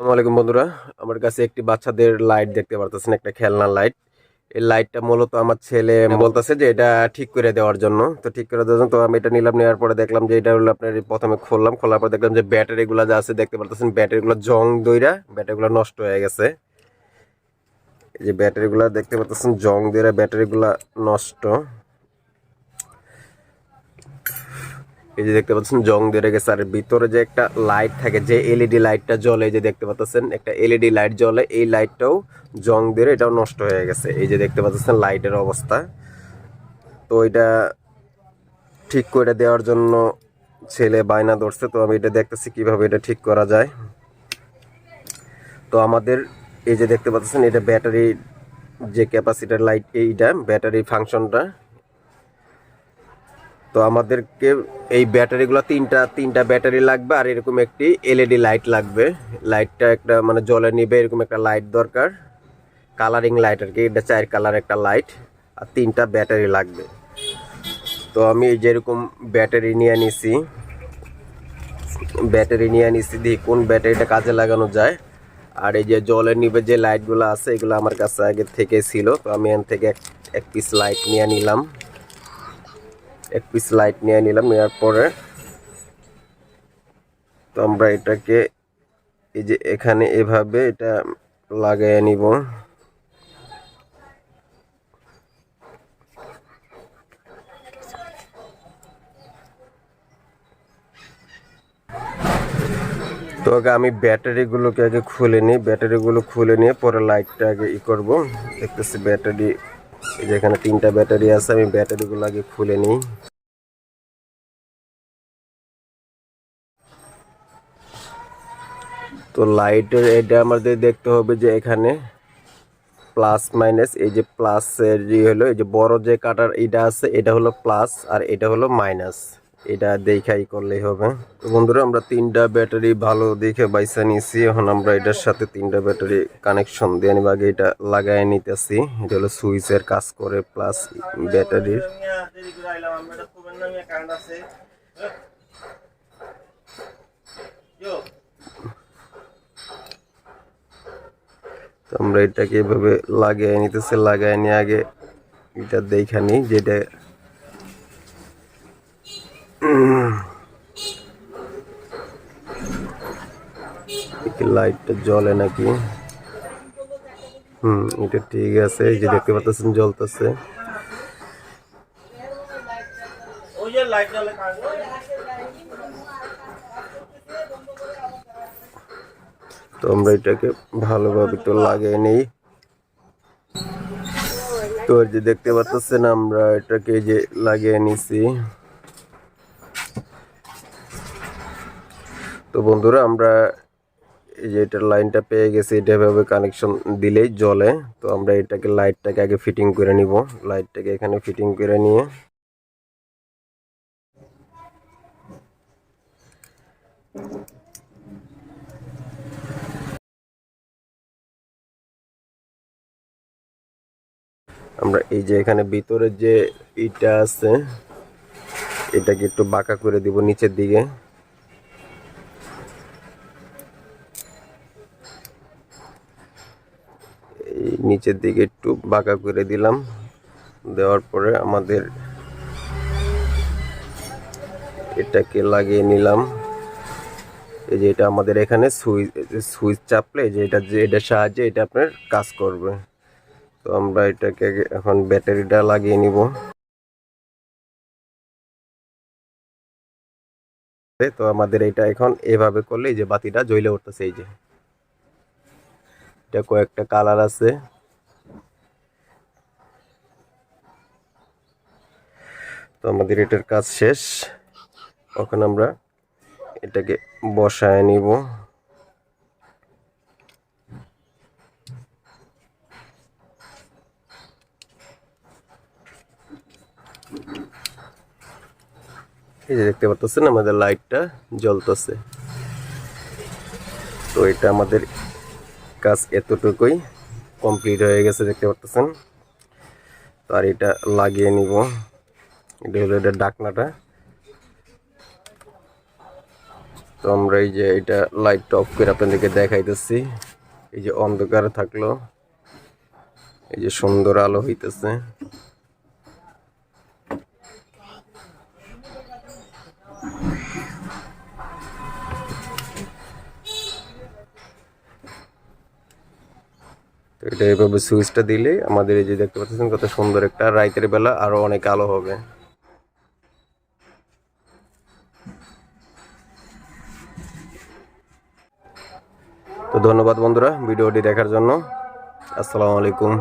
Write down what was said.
আসসালামু আলাইকুম বন্ধুরা। আমার কাছে একটি বাচ্চাদের লাইট দেখতে পারতেছেন, একটা খেলনা লাইট এই লাইটটা মূলত আমার ছেলে বলতেছে যে এটা ঠিক করে দেওয়ার জন্য। তো ঠিক করে দেওয়ার জন্য তো আমি এটা নিলাম, নেওয়ার পরে দেখলাম যে এটা হলো আপনার প্রথমে খুললাম, খোলার পর দেখলাম যে ব্যাটারিগুলো যা আছে দেখতে পারতেছেন ব্যাটারিগুলো জং দইরা ব্যাটারিগুলো নষ্ট হয়ে গেছে। এই যে ব্যাটারিগুলো দেখতে পারতেছেন, জং দইরা ব্যাটারিগুলো নষ্ট। এই যে দেখতে পাচ্ছেন, জং দিয়ে গেছে, আর ভিতরে যে একটা লাইট থাকে, যে এলইডি লাইটটা জ্বলে, এই যে দেখতে পাচ্ছেন, একটা এলইডি লাইট জ্বলে, এই লাইটটাও জং দিয়ে এটাও নষ্ট হয়ে গেছে। এই যে দেখতে পাচ্ছেন লাইটের অবস্থা। তো এটা ঠিক করে দেওয়ার জন্য ছেলে বায়না ধরছে, তো আমি এটা দেখতেছি কীভাবে এটা ঠিক করা যায়। তো আমাদের এই যে দেখতে পাচ্ছেন, এটা ব্যাটারি যে ক্যাপাসিটার লাইট এইটা ব্যাটারি ফাংশনটা তো আমাদেরকে এই ব্যাটারিগুলো তিনটা তিনটা ব্যাটারি লাগবে আর এরকম একটি এলইডি লাইট লাগবে। লাইটটা একটা মানে জলে নিবে, এরকম একটা লাইট দরকার। কালারিং লাইট আর কি, এটা চার কালার একটা লাইট আর তিনটা ব্যাটারি লাগবে। তো আমি যেরকম ব্যাটারি নিয়ে নিছি, ব্যাটারি নিয়ে নিছি দেখি কোন ব্যাটারিটা কাজে লাগানো যায়। আর এই যে জলের নিবে যে লাইটগুলো আছে, এগুলো আমার কাছে আগে থেকে ছিল, তো আমি এখান থেকে এক পিস লাইট নিয়ে নিলাম। এক লাইট নিয়ে নিলাম নেওয়ার পরে তো আমরা এটাকে এই যে এখানে এভাবে এটা লাগাই নিব। তো আগে আমি ব্যাটারিগুলোকে আগে খুলে নিই, ব্যাটারিগুলো খুলে নিয়ে পরে লাইটটা আগে ই করব। দেখতেছি ব্যাটারি এই যে এখানে তিনটা ব্যাটারি আছে, আমি ব্যাটারিগুলো আগে খুলে নিই। তো লাইটের, এটা আমাদের দেখতে হবে যে এখানে প্লাস মাইনাস, এই যে প্লাসের যে হলো, এই যে বড় যে কাটার এটা আছে, এটা হলো প্লাস আর এটা হলো মাইনাস। এটা দেখাই করলেই হবে। তো বন্ধুরা, আমরা তিনটা ব্যাটারি ভালো দেখে বাইসা নিয়েছি। এখন আমরা এটার সাথে তিনটা ব্যাটারি কানেকশন দিয়ে নিব। আগে এটা লাগাই নিতেছি। এটা হলো সুইচের কাজ করে প্লাস ব্যাটারির। তো আমরা এটাকে এভাবে লাগিয়ে নিতেছি। লাগাই নিয়ে আগে এটা দেখা নিই, যেটা লাইটটা জ্বলে নাকি হুম এটা ঠিক আছে এই যে দেখতে পাচ্ছেন জ্বলতেছে ওই যে লাইট জ্বলে কাজ তো আমরা এটাকে ভালোভাবে তো লাগিয়ে নেই তো এই যে দেখতে পাচ্ছেন আমরা এটাকে এই যে লাগিয়ে নিছি তো বন্ধুরা, আমরা এই যে এটার লাইনটা পেয়ে গেছি, এটা এভাবে কানেকশন দিলেই জলে তো আমরা এটাকে লাইটটাকে আগে ফিটিং করে নিব। লাইটটাকে এখানে ফিটিং করে নিয়ে। আমরা এই যে এখানে ভিতরে যে ইটা আছে, এটাকে একটু বাঁকা করে দিব নিচের দিকে। নিচের দিকে একটু বাঁকা করে দিলাম। দেওয়ার পরে আমাদের এটাকে লাগিয়ে নিলাম। এই যে এটা আমাদের এখানে সুইচ সুইচ চাপলে যে এটা যে এটার সাহায্যে এটা আপনার কাজ করবে। তো আমরা এটাকে এখন ব্যাটারিটা লাগিয়ে নিব। তো আমাদের এটা এখন এভাবে করলে এই যে বাতিটা জ্বলে উঠতেছে এই যে। এটা কয়েকটা কালার আছে। তো আমাদের এটার কাজ শেষ। এখন আমরা এটাকে বসায় নিব। এই যে দেখতে পাচ্ছেন আমাদের লাইটটা জ্বলতেছে। তো এটা আমাদের কাজ এতটুকুই কমপ্লিট হয়ে গেছে, দেখতে পাচ্ছেন। তো আর এটা লাগিয়ে নিব। এটা হলো এটা ডাকনাটা। তো আমরা এই যে এটা লাইট অফ করে আপনাদেরকে দেখাইতেছি। এই যে অন্ধকার থাকল। এই যে সুন্দর আলো হইতেছে। তো এটা এভাবে সুইচটা দিলে আমাদের এই যে দেখতে পাচ্ছেন কত সুন্দর একটা রাইতের বেলা আরও অনেক আলো হবে। তো ধন্যবাদ বন্ধুরা ভিডিওটি দেখার জন্য। আসসালামু আলাইকুম।